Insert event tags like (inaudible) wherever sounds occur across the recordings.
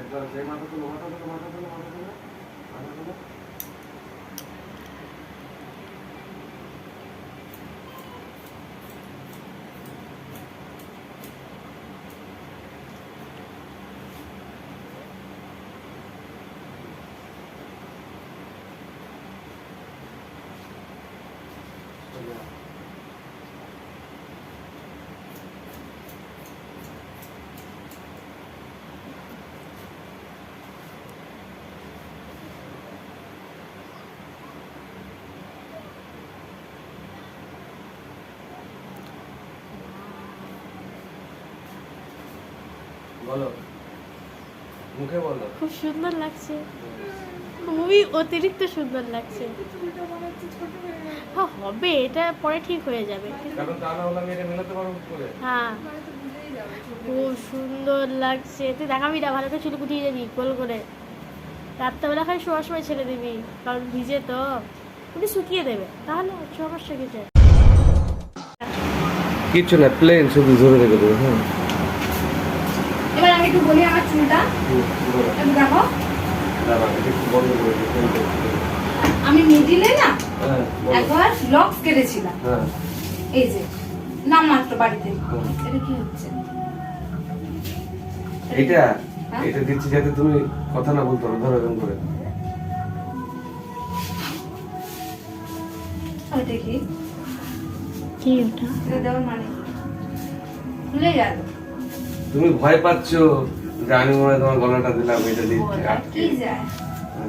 মাথা তুলো মাথা তুলো মাথা তুলো মাথা তুলো মাথা তুলো। বলো। মুখে বলো। খুব সুন্দর লাগছে। খুবই অতিরিক্ত সুন্দর লাগছে। হ্যাঁ হবে এটা পরে ঠিক হয়ে যাবে। কারণ তা না হলে আমি এটা মেলাতে পারব করে? হ্যাঁ। খুব সুন্দর লাগছে। তুই দেখাবি না ভালো করে চুল কুটিয়ে যাবি গোল করে। রাত্রেবেলা খালি শোয়ার সময় ছেড়ে দিবি কারণ ভিজে তো। তুমি শুকিয়ে দেবে তাহলে সমস্যা কিছু কিচ্ছু না প্লেন শুধু ধরে রেখে দেবো হ্যাঁ। একটু বলি আমার চুলটা। একটু দেখো। আমি মিডিলে না হ্যাঁ একবার লক্স কেটেছিলাম। হ্যাঁ। এই যে নাম মাত্র বাড়িতে। এটা কি হচ্ছে? এটা? হ্যাঁ? এটা দিচ্ছি যাতে তুমি কথা না বলতে পারো ধরো এরকম করে। ওইটা কি? কি ওটা দেওয়ার মানে? ভুলে গেল। তুমি ভয় পাচ্ছ যে আমি মনে তোমার গলাটা দিলাম এটা দিচ্ছি আটকে যায়?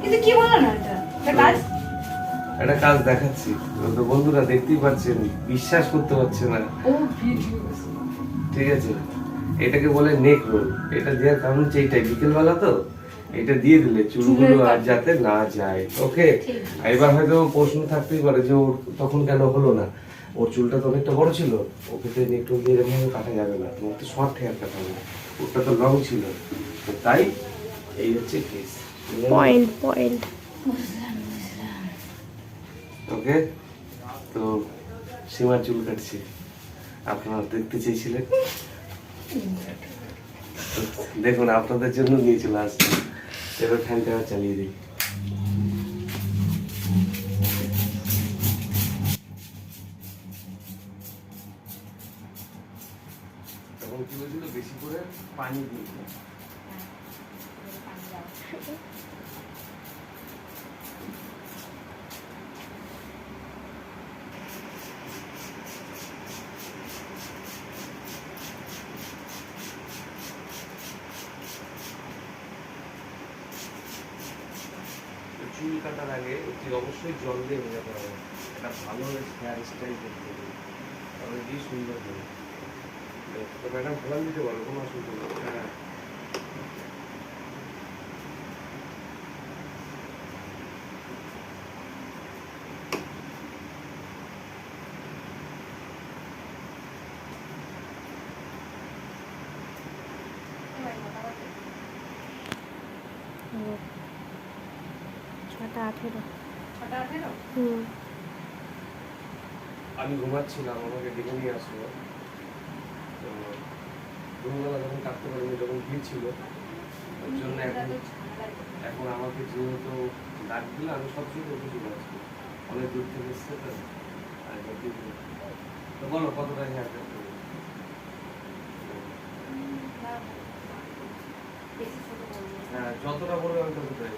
কিন্তু কি বলো না এটা? কাজ? একটা কাজ দেখাচ্ছি। তো বন্ধুরা দেখতেই পাচ্ছেন বিশ্বাস করতে পারছে না। ও ভিডিও ঠিক আছে? এটাকে বলে নেক রোল। এটা দেওয়ার কারণ হচ্ছে এইটাই। বিকেলবেলা তো এটা দিয়ে দিলে চুলগুলো আর যাতে না যায়। ওকে। এবার হয়তো প্রশ্ন থাকতেই পারে যে ওর তখন কেন হলো না? ওর চুলটা তো অনেকটা বড় ছিল ওকে তো নেক রোল দিয়ে কাটা যাবে না। তোমার তো শর্ট হেয়ার কাটা হবে ওটা তো লং ছিল। তাই এই হচ্ছে কেস পয়েন্ট পয়েন্ট ওকে তো সীমা চুল কাটছে। আপনারা দেখতে চেয়েছিলেন? দেখুন আপনাদের জন্য নিয়ে চলে আসছি। এবার ফ্যানটা চালিয়ে দিই তখন কি বলছিল বেশি করে পানি দিয়ে দিও। তো চুল কাটার আগে অতি অবশ্যই জল দিয়ে ভেজাতে হবে একটা ভালো হেয়ার স্টাইল করতে হবে। তাহলে কি সুন্দর হবে। তো ম্যাডাম ফেলান দিতে পারো কোনো অসুবিধা নেই হ্যাঁ ছটা আঠেরো ছটা আঠেরো হুম আমি ঘুমাচ্ছিলাম আমাকে ডেকে নিয়ে আসলো তো ঘুমবেলা যখন কাটতে পারিনি, যখন ভিড় ছিল, ওর জন্য এখন এখন আমাকে যেহেতু ডাক দিলে, আমি সবসময় করতে চলে আসব অনেক দূর থেকে এসছে, তো আর তো বলো, কতটা হ্যাঁ যতটা বলবে আমি ততটাই।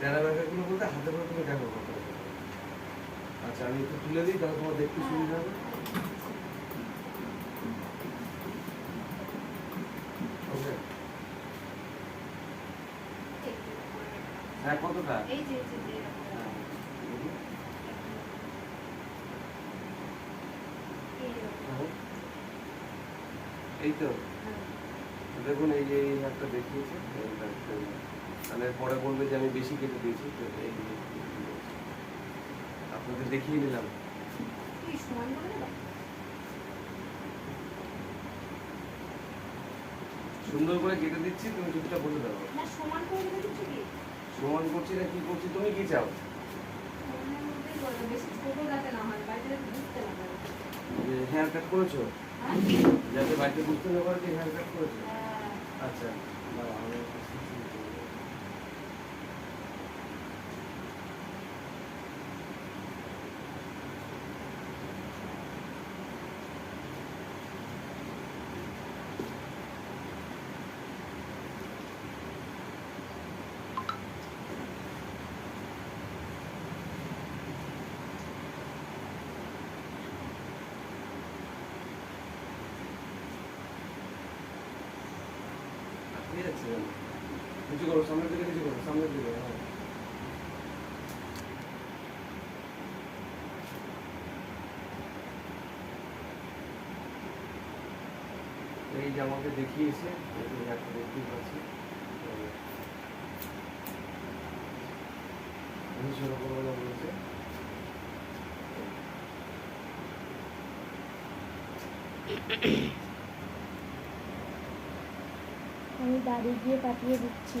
যারা ব্যাপারগুলো বলতে হাতে করে তুমি দেখো আচ্ছা আমি একটু তুলে দিই, তাহলে তোমার দেখতে সুবিধা হবে। হ্যাঁ কতটা এই যে এই যে, যে এরকম। হ্যাঁ। হ্যাঁ। এই তো। দেখুন এই যে এই একটা দেখিয়েছে। মানে পরে বলবে যে আমি বেশি কেটে দিয়েছি আপনাদের দেখিয়ে নিলাম কি সমান করে দেবা? সুন্দর করে কেটে দিচ্ছি তুমি চুপটা বলে দাও। না সমান করে দেবে কিছু কি? সমান করছি না কি করছি তুমি কি চাও? হয় হেয়ার কাট করেছ? হ্যাঁ? যাতে বাড়িতে বুঝতে না পারে যে হেয়ার কাট করেছে? হ্যাঁ। আচ্ছা দাঁড়াও, আমি ঠিক আছে কিছু করো সামনের দিকে কিছু করো সামনের দিকে হ্যাঁ। এই যে আমাকে দেখিয়েছে দেখতেই পাচ্ছি। বলেছে। আমি বাড়ি গিয়ে পাঠিয়ে দিচ্ছি।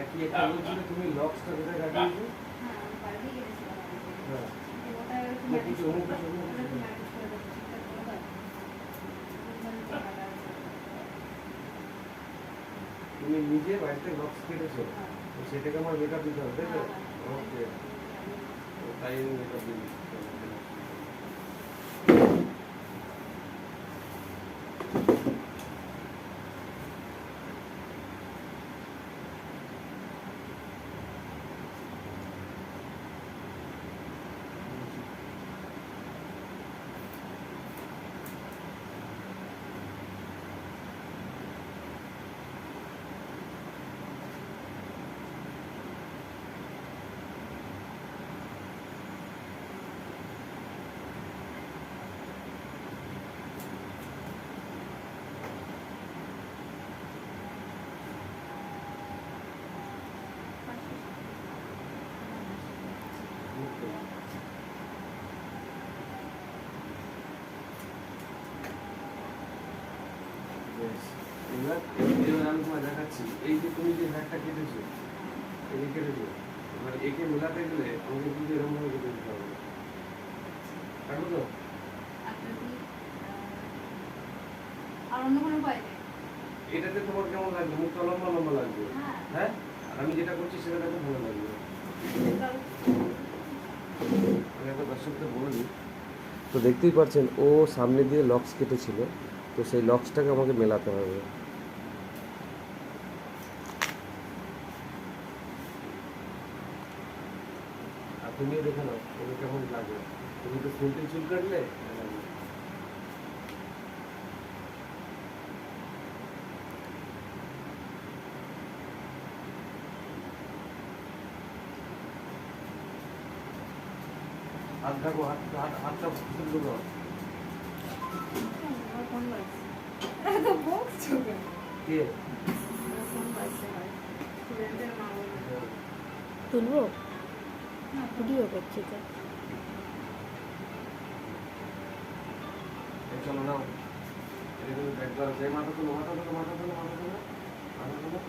manage করে দাও, ঠিকঠাক করে দাও। ওখানে তো কাটা আছে। তুমি নিজে বাড়িতে লক্স কেটেছো? হ্যাঁ। তো সেটাকে আমার মেকআপ দিতে হবে তাই তো? হ্যাঁ, ওকে তো তাই আমি মেকআপ দিই আমি তোমায় দেখাচ্ছি। এই যে তুমি যে হ্যাকটা কেটেছো এই কেটেছো এবার একে মেলাতে গেলে আমাকে কিন্তু এরকম ভাবে কেটে দিতে হবে। কাটবো তো? একটা কি, আহ, আর অন্য কোনো উপায় নেই? এটাতে তোমার কেমন লাগবে? মুখটা লম্বা লম্বা লাগবে। হ্যাঁ। হ্যাঁ? আর আমি যেটা করছি সেটা দেখো ভালো লাগবে। আমি একটা দর্শকদের বলে দিই তো দেখতেই পাচ্ছেন ও সামনে দিয়ে লক্স কেটেছিল তো সেই লক্সটাকে আমাকে মেলাতে হবে। তুমিও দেখে নাও তুমি কেমন লাগে? তুমি তো সিম্পল চুল কাটলে? হাত ঢাকো হাত হাত হাতটা করো বলল তুলবো? ভিডিও করছি তো। চলো নাও। এটা যে ব্যাগ করো সেই মাথা তুলো মাথা তুলো মাথা তুলো মাথা তুলো মাথা তুলো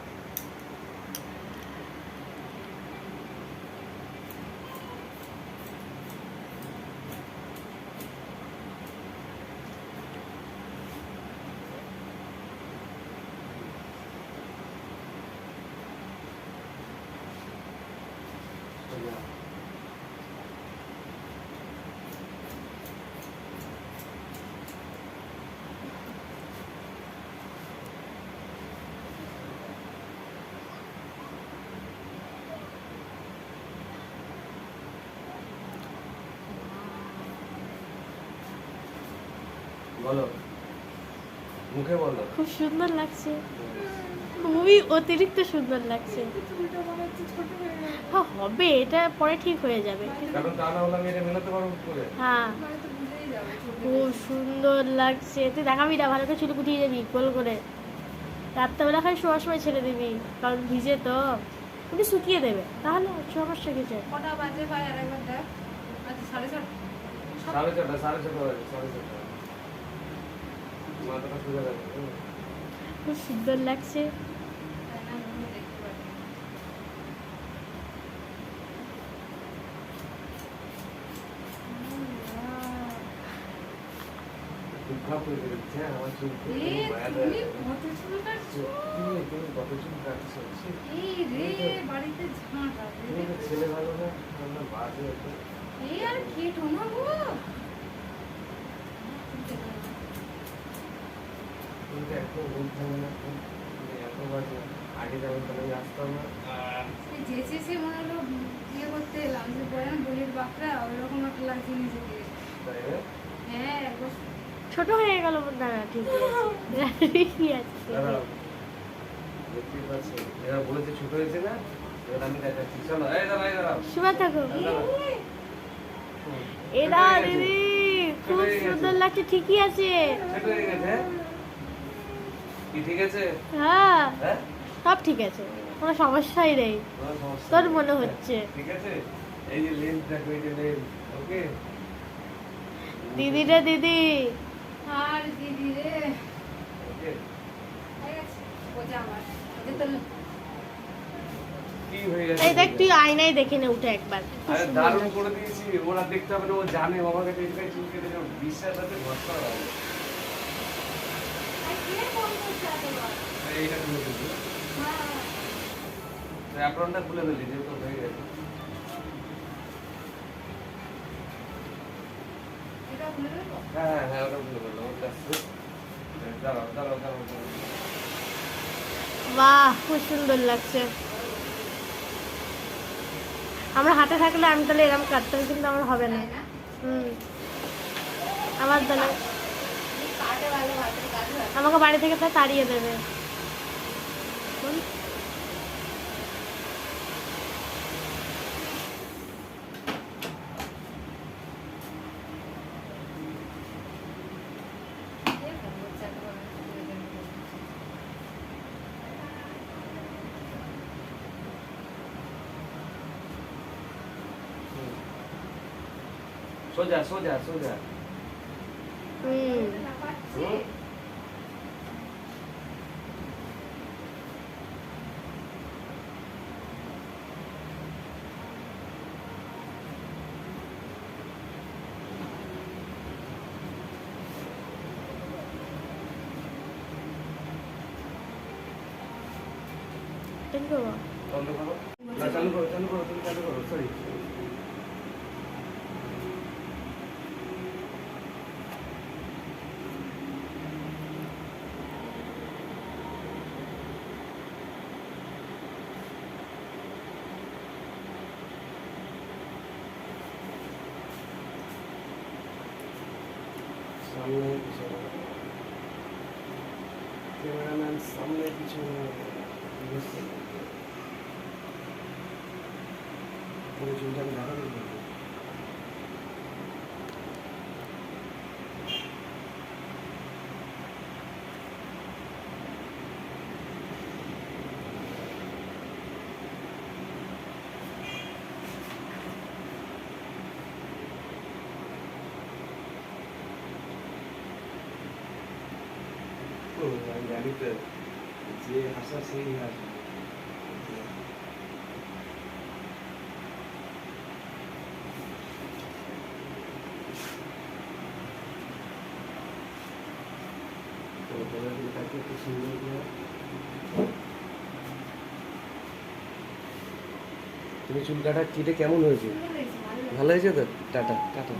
চলো। বলো। মুখে বলো। খুব সুন্দর লাগছে। খুবই অতিরিক্ত সুন্দর লাগছে। হয়ে গেল হবে এটা পরে ঠিক হয়ে যাবে। কারণ তা না হলে আমি এটা মেলাতে পারব করে হ্যাঁ। তো বুঝেই যাবে চোখে খুব সুন্দর লাগছে। তুই দেখাবি না ভালো করে চুল কুটিয়ে যাবি গোল করে। রাত্রেবেলা খাই শোয়ার সময় ছেড়ে দিবি কারণ ভিজে তো। উনি শুকিয়ে দেবে। তাহলে সমস্যা কিছু কটা বাজে ভাই? আর একবার দেখ। আচ্ছা সাড়ে ছটা সাড়ে ছটা সাড়ে ছটা বাজে সাড়ে ছটা খুব সুন্দর লাগছে। তাই না? আমি দেখতে পাচ্ছি খুব খারাপ হয়ে গেছে হ্যাঁ আমার চুল খুব এ মায়া তুমি দেয়। কত চুল কাটছো তুমি তুমি কত চুল কাটছো ছি, এই রে বাড়িতে ঝাঁট আছে তুমি তো ছেলে ভালো না আমরা বাজে একটা এই আর কেটো না গো তুমি তো একদম বলতে হবে না এত বাজে। আগে তাহলে আসতাম না। যেচে সে মনে হলো ইয়ে করতে এলাম যে বলে না বলির বাপরা ওইরকম একটা লাগছে নিজেকে তাই না? হ্যাঁ ছোট হয়ে গেল দাঁড়া ঠিকই আছে। (laughs) ঠিকই আছে? দাঁড়াও। দেখতেই পাচ্ছি? এরা বলেছে ছোট হয়েছে না? এবার আমি দেখাচ্ছি। চলো এই দাঁড়াও এই দাঁড়াও। শুভা থাকো। এরা। দিদি। খুব সুন্দর লাগছে ঠিকই আছে। ছোট হয়ে গেছে হ্যাঁ? কি ঠিক আছে? হ্যাঁ হ্যাঁ? সব ঠিক আছে কোনো সমস্যাই নেই। তোর মনে হচ্ছে। ঠিক আছে? এই যে লেন্স দেখো এই যে লেন্স ওকে দিদি রে দিদি। আর দিদি রে। ওকে বোঝা আমার। তো কি হয়ে গেছে? এই দেখ তুই আয়নায় দেখে নে উঠে একবার। আরে দারুণ করে দিয়েছি। ওরা দেখতে হবে ও জানে বাবার কাছে বিশ্বাস আছে ভরসা হবে আর কে ফোন করছে এতবার এইটা খুলে দিবি হ্যাঁ। অ্যাপ্রনটা খুলে দিলি যেহেতু হয়ে গেছে এটা হ্যাঁ হ্যাঁ হ্যাঁ ওটা খুলে দিলাম ওটা দাঁড়াও দাঁড়াও দাঁড়াও দাঁড়াও। বাহ খুব সুন্দর লাগছে। আমরা হাতে থাকলে আমি তাহলে এরকম কাটতাম কিন্তু আমার হবে না। না? হুম। আমার তাহলে কাটে ভালো ভাতের কাজ হয় আমাকে বাড়ি থেকে তো তাড়িয়ে দেবে বল। সোজা সোজা সোজা হুম হুম। ঠিক করব বন্ধ করো না চালু করো চালু করো তুমি চালু করো সরি সামনে ক্যামেরাম্যান সামনে পিছনে বুঝতে পুরো চুলটা আমি দেখাতে আমি জানি তো যে হাসা সেই হাসা। একটু সুন্দর করে। তুমি চুল কাটা কেটে কেমন হয়েছে। ভালো হয়েছে তো? Tata tata.